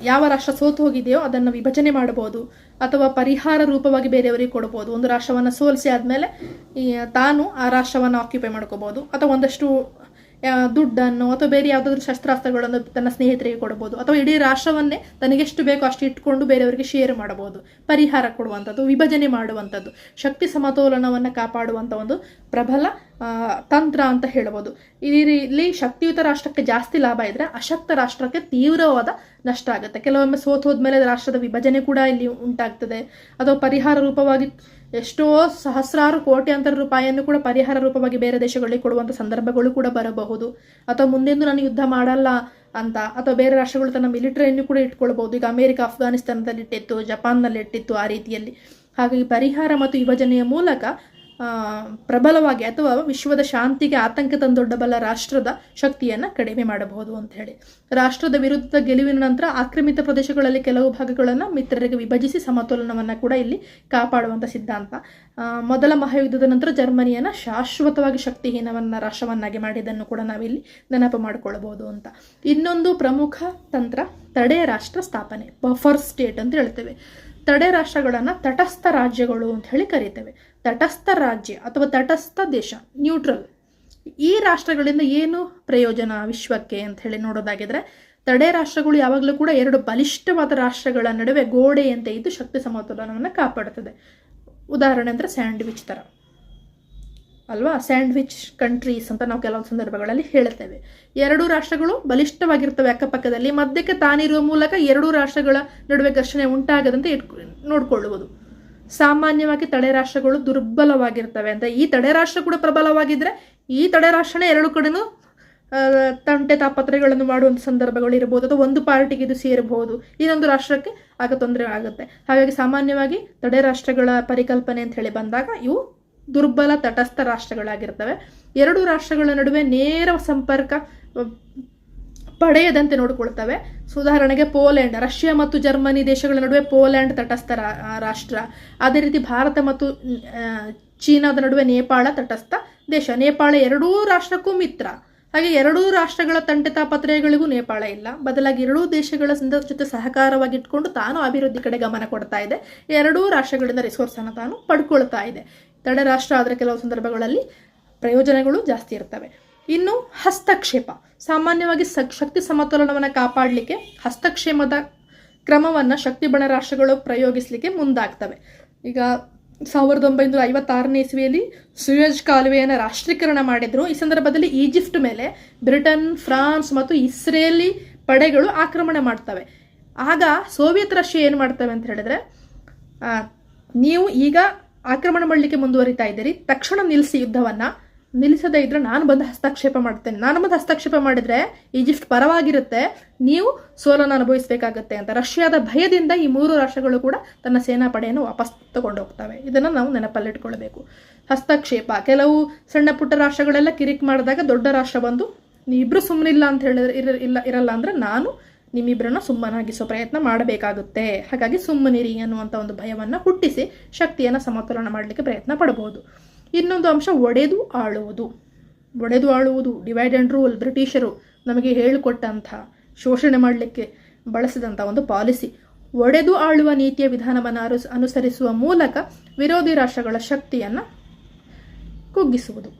ಯಾವ ರಾಷ್ಟ್ರ ಸೋತು ಹೋಗಿದೆಯೋ ಅದನ್ನು ವಿಭಜನೆ ಮಾಡಬಹುದು ಅಥವಾ ಪರಿಹಾರ ರೂಪವಾಗಿ ಬೇರೆಯವರಿಗೆ ಕೊಡಬಹುದು. ಒಂದು ರಾಷ್ಟ್ರವನ್ನು ಸೋಲಿಸಿ ಆದಮೇಲೆ ತಾನು ಆ ರಾಷ್ಟ್ರವನ್ನು ಆಕ್ಯುಪೈ ಮಾಡ್ಕೋಬಹುದು. ಅಥವಾ ಒಂದಷ್ಟು ದುಡ್ಡನ್ನು ಅಥವಾ ಬೇರೆ ಯಾವುದಾದ್ರು ಶಸ್ತ್ರಾಸ್ತ್ರಗಳನ್ನು ತನ್ನ ಸ್ನೇಹಿತರಿಗೆ ಕೊಡಬಹುದು ಅಥವಾ ಇಡೀ ರಾಷ್ಟ್ರವನ್ನೇ ತನಗೆಷ್ಟು ಬೇಕೋ ಅಷ್ಟು ಇಟ್ಕೊಂಡು ಬೇರೆಯವರಿಗೆ ಶೇರ್ ಮಾಡಬಹುದು. ಪರಿಹಾರ ಕೊಡುವಂಥದ್ದು, ವಿಭಜನೆ ಮಾಡುವಂಥದ್ದು, ಶಕ್ತಿ ಸಮತೋಲನವನ್ನು ಕಾಪಾಡುವಂಥ ಒಂದು ಪ್ರಬಲ ತಂತ್ರ ಅಂತ ಹೇಳ್ಬೋದು. ಇಲ್ಲಿ ಶಕ್ತಿಯುತ ರಾಷ್ಟ್ರಕ್ಕೆ ಜಾಸ್ತಿ ಲಾಭ ಇದ್ರೆ ಅಶಕ್ತ ರಾಷ್ಟ್ರಕ್ಕೆ ತೀವ್ರವಾದ ನಷ್ಟ ಆಗುತ್ತೆ. ಕೆಲವೊಮ್ಮೆ ಸೋತ್ ಹೋದ್ಮೇಲೆ ರಾಷ್ಟ್ರದ ವಿಭಜನೆ ಕೂಡ ಇಲ್ಲಿ ಉಂಟಾಗ್ತದೆ. ಅಥವಾ ಪರಿಹಾರ ರೂಪವಾಗಿ ಎಷ್ಟೋ ಸಹಸ್ರಾರು ಕೋಟ್ಯಾಂತರ ರೂಪಾಯಿಯನ್ನು ಕೂಡ ಪರಿಹಾರ ರೂಪವಾಗಿ ಬೇರೆ ದೇಶಗಳಿಗೆ ಕೊಡುವಂಥ ಸಂದರ್ಭಗಳು ಕೂಡ ಬರಬಹುದು. ಅಥವಾ ಮುಂದೆಂದು ನಾನು ಯುದ್ಧ ಮಾಡಲ್ಲ ಅಂತ, ಅಥವಾ ಬೇರೆ ರಾಷ್ಟ್ರಗಳು ತನ್ನ ಮಿಲಿಟರಿಯನ್ನು ಕೂಡ ಇಟ್ಕೊಳ್ಬಹುದು. ಈಗ ಅಮೆರಿಕ ಅಫ್ಘಾನಿಸ್ತಾನದಲ್ಲಿ ಇಟ್ಟಿತ್ತು ಜಪಾನ್ನಲ್ಲಿ ಇಟ್ಟಿತ್ತು ಆ ರೀತಿಯಲ್ಲಿ. ಹಾಗಾಗಿ ಪರಿಹಾರ ಮತ್ತು ವಿಭಜನೆಯ ಮೂಲಕ ಪ್ರಬಲವಾಗಿ ಅಥವಾ ವಿಶ್ವದ ಶಾಂತಿಗೆ ಆತಂಕ ತಂದೊಡ್ಡಬಲ್ಲ ರಾಷ್ಟ್ರದ ಶಕ್ತಿಯನ್ನು ಕಡಿಮೆ ಮಾಡಬಹುದು ಅಂತ ಹೇಳಿ. ರಾಷ್ಟ್ರದ ವಿರುದ್ಧ ಗೆಲುವಿನ ನಂತರ ಆಕ್ರಮಿತ ಪ್ರದೇಶಗಳಲ್ಲಿ ಕೆಲವು ಭಾಗಗಳನ್ನು ಮಿತ್ರರಿಗೆ ವಿಭಜಿಸಿ ಸಮತೋಲನವನ್ನು ಕೂಡ ಇಲ್ಲಿ ಕಾಪಾಡುವಂಥ ಸಿದ್ಧಾಂತ. ಮೊದಲ ಮಹಾಯುದ್ಧದ ನಂತರ ಜರ್ಮನಿಯನ್ನು ಶಾಶ್ವತವಾಗಿ ಶಕ್ತಿಹೀನವನ್ನ ರಾಷ್ಟ್ರವನ್ನಾಗಿ ಮಾಡಿದ್ದನ್ನು ಕೂಡ ನಾವಿಲ್ಲಿ ನೆನಪು ಮಾಡಿಕೊಳ್ಳಬಹುದು ಅಂತ. ಇನ್ನೊಂದು ಪ್ರಮುಖ ತಂತ್ರ ತಡೆ ರಾಷ್ಟ್ರ ಸ್ಥಾಪನೆ, ಬಫರ್ ಸ್ಟೇಟ್ ಅಂತ ಹೇಳ್ತೇವೆ. ತಡೆ ರಾಷ್ಟ್ರಗಳನ್ನು ತಟಸ್ಥ ರಾಜ್ಯಗಳು ಅಂತ ಹೇಳಿ ಕರೀತೇವೆ. ತಟಸ್ಥ ರಾಜ್ಯ ಅಥವಾ ತಟಸ್ಥ ದೇಶ ನ್ಯೂಟ್ರಲ್ ಈ ರಾಷ್ಟ್ರಗಳಿಂದ ಏನು ಪ್ರಯೋಜನ ವಿಶ್ವಕ್ಕೆ ಅಂತ ಹೇಳಿ ನೋಡೋದಾಗಿದ್ರೆ, ತಡೆ ರಾಷ್ಟ್ರಗಳು ಯಾವಾಗಲೂ ಕೂಡ ಎರಡು ಬಲಿಷ್ಠವಾದ ರಾಷ್ಟ್ರಗಳ ನಡುವೆ ಗೋಡೆಯಂತೆ ಇದ್ದು ಶಕ್ತಿ ಸಮತೋಲನವನ್ನು ಕಾಪಾಡುತ್ತದೆ. ಉದಾಹರಣೆ ಅಂದರೆ ಸ್ಯಾಂಡ್ವಿಚ್ ಥರ ಅಲ್ವಾ? ಸ್ಯಾಂಡ್ವಿಚ್ ಕಂಟ್ರೀಸ್ ಅಂತ ನಾವು ಕೆಲವೊಂದು ಸಂದರ್ಭಗಳಲ್ಲಿ ಹೇಳುತ್ತೇವೆ. ಎರಡೂ ರಾಷ್ಟ್ರಗಳು ಬಲಿಷ್ಠವಾಗಿರ್ತವೆ ಅಕ್ಕಪಕ್ಕದಲ್ಲಿ. ಮಧ್ಯಕ್ಕೆ ತಾನಿರುವ ಮೂಲಕ ಎರಡೂ ರಾಷ್ಟ್ರಗಳ ನಡುವೆ ಘರ್ಷಣೆ ಉಂಟಾಗದಂತೆ ಇಟ್ಕೊ, ನೋಡ್ಕೊಳ್ಳುವುದು. ಸಾಮಾನ್ಯವಾಗಿ ತಡೆ ರಾಷ್ಟ್ರಗಳು ದುರ್ಬಲವಾಗಿರ್ತವೆ ಅಂತ. ಈ ತಡೆ ರಾಷ್ಟ್ರ ಕೂಡ ಪ್ರಬಲವಾಗಿದ್ರೆ ಈ ತಡೆ ರಾಷ್ಟ್ರನೇ ಎರಡು ಕಡೆನೂ ತಂಟೆ ತಾಪತ್ರೆಗಳನ್ನು ಮಾಡುವಂಥ ಸಂದರ್ಭಗಳು ಇರಬಹುದು ಅಥವಾ ಒಂದು ಪಾರ್ಟಿಗೆ ಇದು ಸೇರಬಹುದು. ಇನ್ನೊಂದು ರಾಷ್ಟ್ರಕ್ಕೆ ಆಗ ತೊಂದರೆ ಆಗುತ್ತೆ. ಹಾಗಾಗಿ ಸಾಮಾನ್ಯವಾಗಿ ತಡೆ ರಾಷ್ಟ್ರಗಳ ಪರಿಕಲ್ಪನೆ ಅಂತ ಹೇಳಿ ಬಂದಾಗ ಇವು ದುರ್ಬಲ ತಟಸ್ಥ ರಾಷ್ಟ್ರಗಳಾಗಿರ್ತವೆ. ಎರಡು ರಾಷ್ಟ್ರಗಳ ನಡುವೆ ನೇರ ಸಂಪರ್ಕ ಪಡೆಯದಂತೆ ನೋಡಿಕೊಳ್ತವೆ. ಉದಾಹರಣೆಗೆ ಪೋಲೆಂಡ್, ರಷ್ಯಾ ಮತ್ತು ಜರ್ಮನಿ ದೇಶಗಳ ನಡುವೆ ಪೋಲೆಂಡ್ ತಟಸ್ಥ ರಾಷ್ಟ್ರ. ಅದೇ ರೀತಿ ಭಾರತ ಮತ್ತು ಚೀನಾದ ನಡುವೆ ನೇಪಾಳ ತಟಸ್ಥ ದೇಶ. ನೇಪಾಳ ಎರಡೂ ರಾಷ್ಟ್ರಕ್ಕೂ ಮಿತ್ರ. ಹಾಗೆ ಎರಡೂ ರಾಷ್ಟ್ರಗಳ ತಂಟೆ ತಾಪತ್ರಯಗಳಿಗೂ ನೇಪಾಳ ಇಲ್ಲ. ಬದಲಾಗಿ ಎರಡೂ ದೇಶಗಳ ಜೊತೆ ಸಹಕಾರವಾಗಿ ಇಟ್ಕೊಂಡು ತಾನು ಅಭಿವೃದ್ಧಿ ಕಡೆ ಗಮನ ಕೊಡ್ತಾ ಇದೆ. ಎರಡೂ ರಾಷ್ಟ್ರಗಳಿಂದ ರಿಸೋರ್ಸ್ ಅನ್ನು ತಾನು ಪಡ್ಕೊಳ್ತಾ ಇದೆ. ತಡೆ ರಾಷ್ಟ್ರ ಆದರೆ ಕೆಲವು ಸಂದರ್ಭಗಳಲ್ಲಿ ಪ್ರಯೋಜನಗಳು ಜಾಸ್ತಿ ಇರ್ತವೆ. ಇನ್ನು ಹಸ್ತಕ್ಷೇಪ. ಸಾಮಾನ್ಯವಾಗಿ ಶಕ್ತಿ ಸಮತೋಲನವನ್ನು ಕಾಪಾಡಲಿಕ್ಕೆ ಹಸ್ತಕ್ಷೇಮದ ಕ್ರಮವನ್ನು ಶಕ್ತಿ ಬಣ ರಾಷ್ಟ್ರಗಳು ಪ್ರಯೋಗಿಸಲಿಕ್ಕೆ ಮುಂದಾಗ್ತವೆ. ಈಗ ಸಾವಿರದ ಒಂಬೈನೂರ ಐವತ್ತಾರನೇ ಇಸ್ವಿಯಲ್ಲಿ ಸುಯಜ್ ಕಾಲುವೆಯನ್ನು ರಾಷ್ಟ್ರೀಕರಣ ಮಾಡಿದ್ರು. ಈ ಸಂದರ್ಭದಲ್ಲಿ ಈಜಿಪ್ಟ್ ಮೇಲೆ ಬ್ರಿಟನ್, ಫ್ರಾನ್ಸ್ ಮತ್ತು ಇಸ್ರೇಲಿ ಪಡೆಗಳು ಆಕ್ರಮಣ ಮಾಡ್ತವೆ. ಆಗ ಸೋವಿಯತ್ ರಷ್ಯಾ ಏನು ಮಾಡ್ತವೆ ಅಂತ ಹೇಳಿದ್ರೆ ನೀವು ಈಗ ಆಕ್ರಮಣ ಮಾಡಲಿಕ್ಕೆ ಮುಂದುವರಿತಾ ಇದ್ದೀರಿ. ತಕ್ಷಣ ನಿಲ್ಲಿಸಿ ಯುದ್ಧವನ್ನ ನಿಲ್ಲಿಸದೇ ಇದ್ರೆ ನಾನು ಬಂದು ಹಸ್ತಕ್ಷೇಪ ಮಾಡ್ತೇನೆ. ನಾನು ಬಂದು ಹಸ್ತಕ್ಷೇಪ ಮಾಡಿದ್ರೆ ಈಜಿಪ್ಟ್ ಪರವಾಗಿರುತ್ತೆ. ನೀವು ಸೋಲನ್ನು ಅನುಭವಿಸಬೇಕಾಗತ್ತೆ ಅಂತ. ರಷ್ಯಾದ ಭಯದಿಂದ ಈ ಮೂರು ರಾಷ್ಟ್ರಗಳು ಕೂಡ ತನ್ನ ಸೇನಾಪಡೆಯನ್ನು ವಾಪಸ್ ತಗೊಂಡು ಹೋಗ್ತವೆ ಇದನ್ನು ನಾವು ನೆನಪಲ್ಲಿಟ್ಕೊಳ್ಬೇಕು. ಹಸ್ತಕ್ಷೇಪ. ಕೆಲವು ಸಣ್ಣ ಪುಟ್ಟ ರಾಷ್ಟ್ರಗಳೆಲ್ಲ ಕಿರಿಕ್ ಮಾಡಿದಾಗ ದೊಡ್ಡ ರಾಷ್ಟ್ರ ಬಂದು, ನೀವಿಬ್ರು ಸುಮ್ಮನಿಲ್ಲ ಅಂತ ಹೇಳಿದ್ರೆ ಇರ, ಇಲ್ಲ, ಇರಲ್ಲ ಅಂದ್ರೆ ನಾನು ನಿಮ್ಮಿಬ್ಬರನ್ನ ಸುಮ್ಮನಾಗಿಸೋ ಪ್ರಯತ್ನ ಮಾಡಬೇಕಾಗುತ್ತೆ. ಹಾಗಾಗಿ ಸುಮ್ಮನಿರಿ ಅನ್ನುವಂಥ ಒಂದು ಭಯವನ್ನು ಹುಟ್ಟಿಸಿ ಶಕ್ತಿಯನ್ನು ಸಮತೋಲನ ಮಾಡಲಿಕ್ಕೆ ಪ್ರಯತ್ನ ಪಡಬಹುದು ಇನ್ನೊಂದು ಅಂಶ ಒಡೆದು ಆಳುವುದು. ಒಡೆದು ಆಳುವುದು ಡಿವೈಡ್ ಆ್ಯಂಡ್ ರೂಲ್ ಬ್ರಿಟಿಷರು ನಮಗೆ ಹೇಳಿಕೊಟ್ಟಂಥ ಶೋಷಣೆ ಮಾಡಲಿಕ್ಕೆ ಬಳಸಿದಂಥ ಒಂದು ಪಾಲಿಸಿ. ಒಡೆದು ಆಳುವ ನೀತಿಯ ವಿಧಾನವನ್ನು ಅನುಸ್ ಅನುಸರಿಸುವ ಮೂಲಕ ವಿರೋಧಿ ರಾಷ್ಟ್ರಗಳ ಶಕ್ತಿಯನ್ನು ಕುಗ್ಗಿಸುವುದು.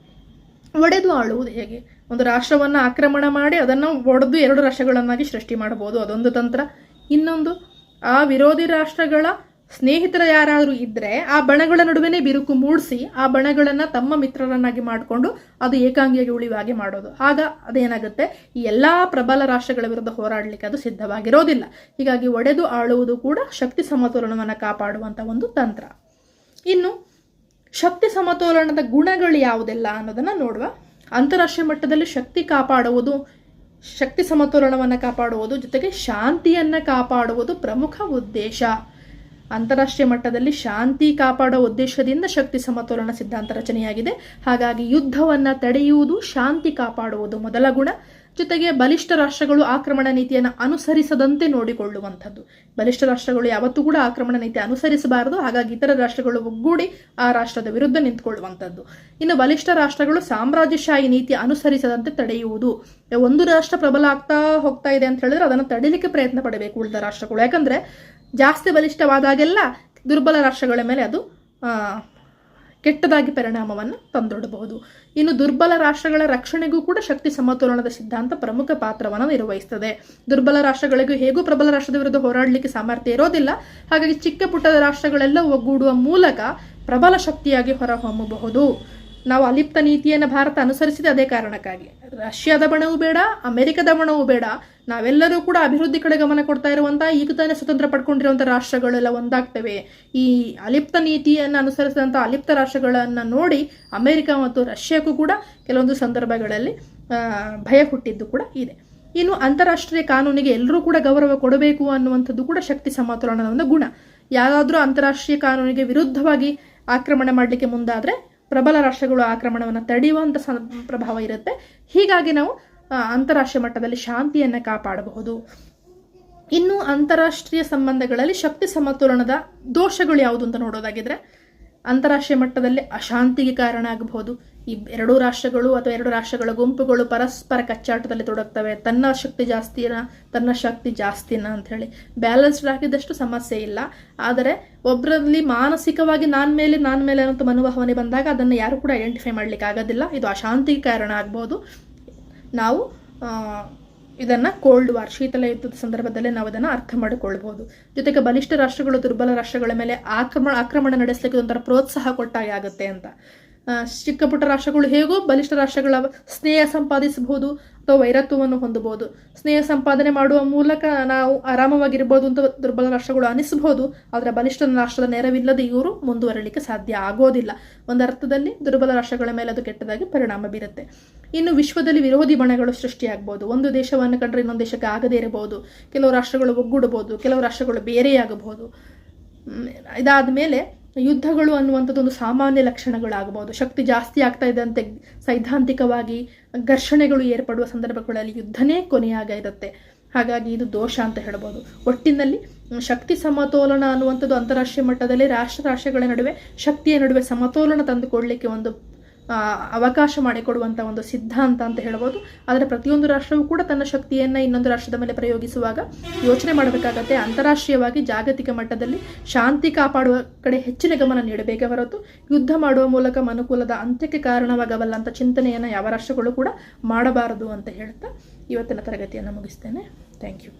ಒಡೆದು ಆಳುವುದು ಹೇಗೆ? ಒಂದು ರಾಷ್ಟ್ರವನ್ನು ಆಕ್ರಮಣ ಮಾಡಿ ಅದನ್ನು ಒಡೆದು ಎರಡು ರಾಷ್ಟ್ರಗಳನ್ನಾಗಿ ಸೃಷ್ಟಿ ಮಾಡಬಹುದು. ಅದೊಂದು ತಂತ್ರ. ಇನ್ನೊಂದು, ಆ ವಿರೋಧಿ ರಾಷ್ಟ್ರಗಳ ಸ್ನೇಹಿತರ ಯಾರಾದರೂ ಇದ್ದರೆ ಆ ಬಣಗಳ ನಡುವೆನೇ ಬಿರುಕು ಮೂಡಿಸಿ ಆ ಬಣಗಳನ್ನು ತಮ್ಮ ಮಿತ್ರರನ್ನಾಗಿ ಮಾಡಿಕೊಂಡು ಅದು ಏಕಾಂಗಿಯಾಗಿ ಉಳಿವಾಗಿ ಮಾಡೋದು. ಆಗ ಅದೇನಾಗುತ್ತೆ? ಈ ಎಲ್ಲ ಪ್ರಬಲ ರಾಷ್ಟ್ರಗಳ ವಿರುದ್ಧ ಹೋರಾಡಲಿಕ್ಕೆ ಅದು ಸಿದ್ಧವಾಗಿರೋದಿಲ್ಲ. ಹೀಗಾಗಿ ಒಡೆದು ಆಳುವುದು ಕೂಡ ಶಕ್ತಿ ಸಮತೋಲನವನ್ನು ಕಾಪಾಡುವಂಥ ಒಂದು ತಂತ್ರ. ಇನ್ನು ಶಕ್ತಿ ಸಮತೋಲನದ ಗುಣಗಳು ಯಾವುದೆಲ್ಲ ಅನ್ನೋದನ್ನು ನೋಡುವ. ಅಂತಾರಾಷ್ಟ್ರೀಯ ಮಟ್ಟದಲ್ಲಿ ಶಕ್ತಿ ಕಾಪಾಡುವುದು, ಶಕ್ತಿ ಸಮತೋಲನವನ್ನು ಕಾಪಾಡುವುದು ಜೊತೆಗೆ ಶಾಂತಿಯನ್ನು ಕಾಪಾಡುವುದು ಪ್ರಮುಖ ಉದ್ದೇಶ. ಅಂತಾರಾಷ್ಟ್ರೀಯ ಮಟ್ಟದಲ್ಲಿ ಶಾಂತಿ ಕಾಪಾಡುವ ಉದ್ದೇಶದಿಂದ ಶಕ್ತಿ ಸಮತೋಲನ ಸಿದ್ಧಾಂತ ರಚನೆಯಾಗಿದೆ. ಹಾಗಾಗಿ ಯುದ್ಧವನ್ನು ತಡೆಯುವುದು, ಶಾಂತಿ ಕಾಪಾಡುವುದು ಮೊದಲ ಗುಣ. ಜೊತೆಗೆ ಬಲಿಷ್ಠ ರಾಷ್ಟ್ರಗಳು ಆಕ್ರಮಣ ನೀತಿಯನ್ನು ಅನುಸರಿಸದಂತೆ ನೋಡಿಕೊಳ್ಳುವಂಥದ್ದು. ಬಲಿಷ್ಠ ರಾಷ್ಟ್ರಗಳು ಯಾವತ್ತೂ ಕೂಡ ಆಕ್ರಮಣ ನೀತಿ ಅನುಸರಿಸಬಾರದು. ಹಾಗಾಗಿ ಇತರ ರಾಷ್ಟ್ರಗಳು ಒಗ್ಗೂಡಿ ಆ ರಾಷ್ಟ್ರದ ವಿರುದ್ಧ ನಿಂತ್ಕೊಳ್ಳುವಂಥದ್ದು. ಇನ್ನು ಬಲಿಷ್ಠ ರಾಷ್ಟ್ರಗಳು ಸಾಮ್ರಾಜ್ಯಶಾಹಿ ನೀತಿ ಅನುಸರಿಸದಂತೆ ತಡೆಯುವುದು. ಒಂದು ರಾಷ್ಟ್ರ ಪ್ರಬಲ ಆಗ್ತಾ ಹೋಗ್ತಾ ಇದೆ ಅಂತ ಹೇಳಿದ್ರೆ ಅದನ್ನು ತಡೆಯಲಿಕ್ಕೆ ಪ್ರಯತ್ನ ಪಡಬೇಕು ಉಳಿದ ರಾಷ್ಟ್ರಗಳು. ಯಾಕಂದ್ರೆ ಜಾಸ್ತಿ ಬಲಿಷ್ಠವಾದಾಗೆಲ್ಲ ದುರ್ಬಲ ರಾಷ್ಟ್ರಗಳ ಮೇಲೆ ಅದು ಕೆಟ್ಟದಾಗಿ ಪರಿಣಾಮವನ್ನು ತಂದೊಡಬಹುದು ಇನ್ನು ದುರ್ಬಲ ರಾಷ್ಟ್ರಗಳ ರಕ್ಷಣೆಗೂ ಕೂಡ ಶಕ್ತಿ ಸಮತೋಲನದ ಸಿದ್ಧಾಂತ ಪ್ರಮುಖ ಪಾತ್ರವನ್ನು ನಿರ್ವಹಿಸ್ತದೆ. ದುರ್ಬಲ ರಾಷ್ಟ್ರಗಳಿಗೂ ಹೇಗೂ ಪ್ರಬಲ ರಾಷ್ಟ್ರದ ವಿರುದ್ಧ ಹೋರಾಡಲಿಕ್ಕೆ ಸಾಮರ್ಥ್ಯ ಇರೋದಿಲ್ಲ. ಹಾಗಾಗಿ ಚಿಕ್ಕ ಪುಟ್ಟದ ರಾಷ್ಟ್ರಗಳೆಲ್ಲ ಒಗ್ಗೂಡುವ ಮೂಲಕ ಪ್ರಬಲ ಶಕ್ತಿಯಾಗಿ ಹೊರಹೊಮ್ಮಬಹುದು. ನಾವು ಅಲಿಪ್ತ ನೀತಿಯನ್ನು ಭಾರತ ಅನುಸರಿಸಿದ ಅದೇ ಕಾರಣಕ್ಕಾಗಿ. ರಷ್ಯಾದ ಬಣವೂ ಬೇಡ, ಅಮೆರಿಕದ ಬಣವೂ ಬೇಡ. ನಾವೆಲ್ಲರೂ ಕೂಡ ಅಭಿವೃದ್ಧಿ ಕಡೆ ಗಮನ ಕೊಡ್ತಾ ಇರುವಂಥ ಈಗ ತಾನೇ ಸ್ವತಂತ್ರ ಪಡ್ಕೊಂಡಿರುವಂಥ ರಾಷ್ಟ್ರಗಳೆಲ್ಲ ಒಂದಾಗ್ತವೆ. ಈ ಅಲಿಪ್ತ ನೀತಿಯನ್ನು ಅನುಸರಿಸಿದಂಥ ಅಲಿಪ್ತ ರಾಷ್ಟ್ರಗಳನ್ನು ನೋಡಿ ಅಮೆರಿಕ ಮತ್ತು ರಷ್ಯಾಕ್ಕೂ ಕೂಡ ಕೆಲವೊಂದು ಸಂದರ್ಭಗಳಲ್ಲಿ ಭಯ ಹುಟ್ಟಿದ್ದು ಕೂಡ ಇದೆ. ಇನ್ನು ಅಂತಾರಾಷ್ಟ್ರೀಯ ಕಾನೂನಿಗೆ ಎಲ್ಲರೂ ಕೂಡ ಗೌರವ ಕೊಡಬೇಕು ಅನ್ನುವಂಥದ್ದು ಕೂಡ ಶಕ್ತಿ ಸಮತೋಲನದ ಒಂದು ಗುಣ. ಯಾರಾದರೂ ಅಂತಾರಾಷ್ಟ್ರೀಯ ಕಾನೂನಿಗೆ ವಿರುದ್ಧವಾಗಿ ಆಕ್ರಮಣ ಮಾಡಲಿಕ್ಕೆ ಮುಂದಾದರೆ ಪ್ರಬಲ ರಾಷ್ಟ್ರಗಳು ಆಕ್ರಮಣವನ್ನು ತಡೆಯುವಂಥ ಸ, ಪ್ರಭಾವ ಇರುತ್ತೆ. ಹೀಗಾಗಿ ನಾವು ಅಂತಾರಾಷ್ಟ್ರೀಯ ಮಟ್ಟದಲ್ಲಿ ಶಾಂತಿಯನ್ನು ಕಾಪಾಡಬಹುದು. ಇನ್ನು ಅಂತಾರಾಷ್ಟ್ರೀಯ ಸಂಬಂಧಗಳಲ್ಲಿ ಶಕ್ತಿ ಸಮತೋಲನದ ದೋಷಗಳು ಯಾವುದು ಅಂತ ನೋಡೋದಾಗಿದ್ರೆ ಅಂತಾರಾಷ್ಟ್ರೀಯ ಮಟ್ಟದಲ್ಲಿ ಅಶಾಂತಿಗೆ ಕಾರಣ ಆಗಬಹುದು. ಈ ಎರಡೂ ರಾಷ್ಟ್ರಗಳು ಅಥವಾ ಎರಡು ರಾಷ್ಟ್ರಗಳ ಗುಂಪುಗಳು ಪರಸ್ಪರ ಕಚ್ಚಾಟದಲ್ಲಿ ತೊಡಗ್ತವೆ. ತನ್ನ ಶಕ್ತಿ ಜಾಸ್ತಿನ, ತನ್ನ ಶಕ್ತಿ ಜಾಸ್ತಿನ ಅಂತ ಹೇಳಿ ಬ್ಯಾಲೆನ್ಸ್ಡ್ ಆಗಿದ್ದಷ್ಟು ಸಮಸ್ಯೆ ಇಲ್ಲ. ಆದರೆ ಒಬ್ಬರಲ್ಲಿ ಮಾನಸಿಕವಾಗಿ ನಾನ್ ಮೇಲೆ ನಾನ್ ಮೇಲೆ ಅನ್ನೋ ಮನೋಭಾವನೆ ಬಂದಾಗ ಅದನ್ನು ಯಾರು ಕೂಡ ಐಡೆಂಟಿಫೈ ಮಾಡ್ಲಿಕ್ಕೆ ಆಗೋದಿಲ್ಲ. ಇದು ಅಶಾಂತಿಗೆ ಕಾರಣ ಆಗ್ಬೋದು. ನಾವು ಇದನ್ನ ಕೋಲ್ಡ್ ವಾರ್, ಶೀತಲ ಯುದ್ಧದ ಸಂದರ್ಭದಲ್ಲೇ ನಾವು ಅದನ್ನು ಅರ್ಥ ಮಾಡಿಕೊಳ್ಬಹುದು. ಜೊತೆಗೆ ಬಲಿಷ್ಠ ರಾಷ್ಟ್ರಗಳು, ದುರ್ಬಲ ರಾಷ್ಟ್ರಗಳ ಮೇಲೆ ಆಕ್ರಮಣ ಆಕ್ರಮಣ ನಡೆಸಲಿಕ್ಕೆ ಒಂಥರ ಪ್ರೋತ್ಸಾಹ ಕೊಟ್ಟಾಗೆ ಆಗುತ್ತೆ ಅಂತ. ಚಿಕ್ಕ ಪುಟ್ಟ ರಾಷ್ಟ್ರಗಳು ಹೇಗೋ ಬಲಿಷ್ಠ ರಾಷ್ಟ್ರಗಳ ಸ್ನೇಹ ಸಂಪಾದಿಸಬಹುದು ಅಥವಾ ವೈರತ್ವವನ್ನು ಹೊಂದಬಹುದು. ಸ್ನೇಹ ಸಂಪಾದನೆ ಮಾಡುವ ಮೂಲಕ ನಾವು ಆರಾಮವಾಗಿರ್ಬೋದು ಅಂತ ದುರ್ಬಲ ರಾಷ್ಟ್ರಗಳು ಅನಿಸಬಹುದು. ಆದರೆ ಬಲಿಷ್ಠ ರಾಷ್ಟ್ರದ ನೆರವಿಲ್ಲದೆ ಇವರು ಮುಂದುವರಲಿಕ್ಕೆ ಸಾಧ್ಯ ಆಗೋದಿಲ್ಲ. ಒಂದು ಅರ್ಥದಲ್ಲಿ ದುರ್ಬಲ ರಾಷ್ಟ್ರಗಳ ಮೇಲೆ ಅದು ಕೆಟ್ಟದಾಗಿ ಪರಿಣಾಮ ಬೀರುತ್ತೆ. ಇನ್ನು ವಿಶ್ವದಲ್ಲಿ ವಿರೋಧಿ ಬಣಗಳು ಸೃಷ್ಟಿಯಾಗಬಹುದು ಒಂದು ದೇಶವನ್ನು ಕಂಡ್ರೆ ಇನ್ನೊಂದು ದೇಶಕ್ಕೆ ಆಗದೇ ಇರಬಹುದು. ಕೆಲವು ರಾಷ್ಟ್ರಗಳು ಒಗ್ಗೂಡಬಹುದು, ಕೆಲವು ರಾಷ್ಟ್ರಗಳು ಬೇರೆಯಾಗಬಹುದು. ಇದಾದ ಮೇಲೆ ಯುದ್ಧಗಳು ಅನ್ನುವಂಥದ್ದು ಒಂದು ಸಾಮಾನ್ಯ ಲಕ್ಷಣಗಳಾಗಬಹುದು. ಶಕ್ತಿ ಜಾಸ್ತಿ ಆಗ್ತಾ ಇದ್ದಂತೆ ಸೈದ್ಧಾಂತಿಕವಾಗಿ ಘರ್ಷಣೆಗಳು ಏರ್ಪಡುವ ಸಂದರ್ಭಗಳಲ್ಲಿ ಯುದ್ಧನೇ ಕೊನೆಯಾಗ ಇರುತ್ತೆ. ಹಾಗಾಗಿ ಇದು ದೋಷ ಅಂತ ಹೇಳ್ಬೋದು ಒಟ್ಟಿನಲ್ಲಿ ಶಕ್ತಿ ಸಮತೋಲನ ಅನ್ನುವಂಥದ್ದು ಅಂತಾರಾಷ್ಟ್ರೀಯ ಮಟ್ಟದಲ್ಲಿ ರಾಷ್ಟ್ರ ರಾಷ್ಟ್ರಗಳ ನಡುವೆ ಶಕ್ತಿಯ ನಡುವೆ ಸಮತೋಲನ ತಂದುಕೊಡ್ಲಿಕ್ಕೆ ಒಂದು ಅವಕಾಶ ಮಾಡಿಕೊಡುವಂಥ ಒಂದು ಸಿದ್ಧಾಂತ ಅಂತ ಹೇಳ್ಬೋದು. ಆದರೆ ಪ್ರತಿಯೊಂದು ರಾಷ್ಟ್ರವೂ ಕೂಡ ತನ್ನ ಶಕ್ತಿಯನ್ನು ಇನ್ನೊಂದು ರಾಷ್ಟ್ರದ ಮೇಲೆ ಪ್ರಯೋಗಿಸುವಾಗ ಯೋಚನೆ ಮಾಡಬೇಕಾಗತ್ತೆ. ಅಂತಾರಾಷ್ಟ್ರೀಯವಾಗಿ ಜಾಗತಿಕ ಮಟ್ಟದಲ್ಲಿ ಶಾಂತಿ ಕಾಪಾಡುವ ಕಡೆ ಹೆಚ್ಚಿನ ಗಮನ ನೀಡಬೇಕೇ ಹೊರತು ಯುದ್ಧ ಮಾಡುವ ಮೂಲಕ ಮನುಕೂಲದ ಅಂತ್ಯಕ್ಕೆ ಕಾರಣವಾಗಬಲ್ಲ ಅಂತ ಚಿಂತನೆಯನ್ನು ಯಾವ ರಾಷ್ಟ್ರಗಳು ಕೂಡ ಮಾಡಬಾರದು ಅಂತ ಹೇಳ್ತಾ ಇವತ್ತಿನ ತರಗತಿಯನ್ನು ಮುಗಿಸ್ತೇನೆ. Thank you